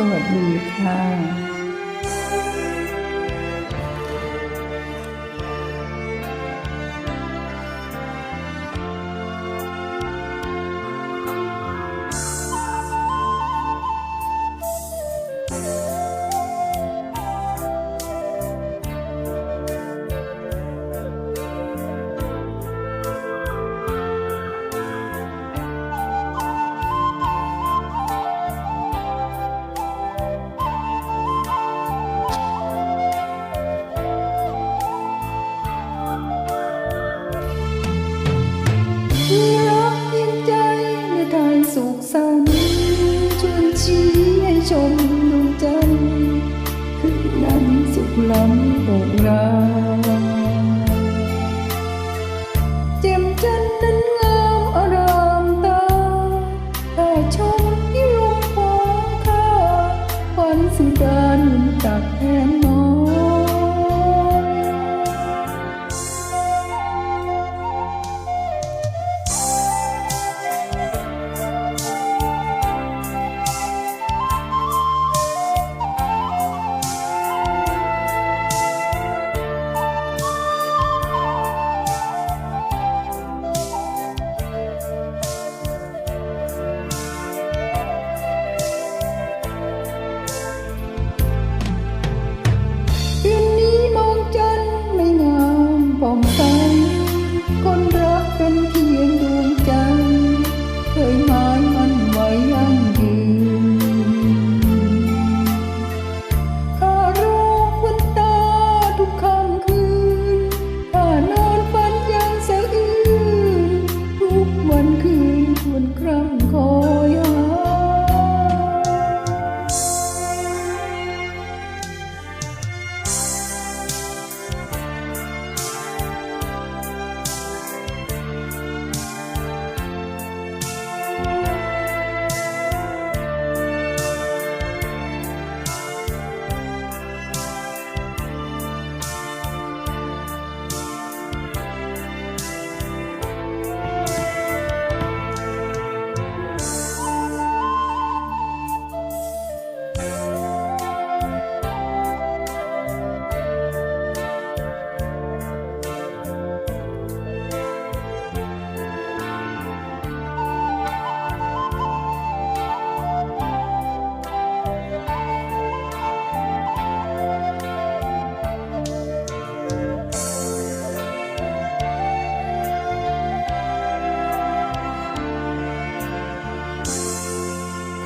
สวัสดีค่ะ ชี้ให้ชมดวงจันทร์ขึ้นนั้นสุขล้ำโปกราเจ็มจันทร์นั้นงามอารามตาแต่ชม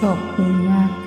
ขอบคุณมาก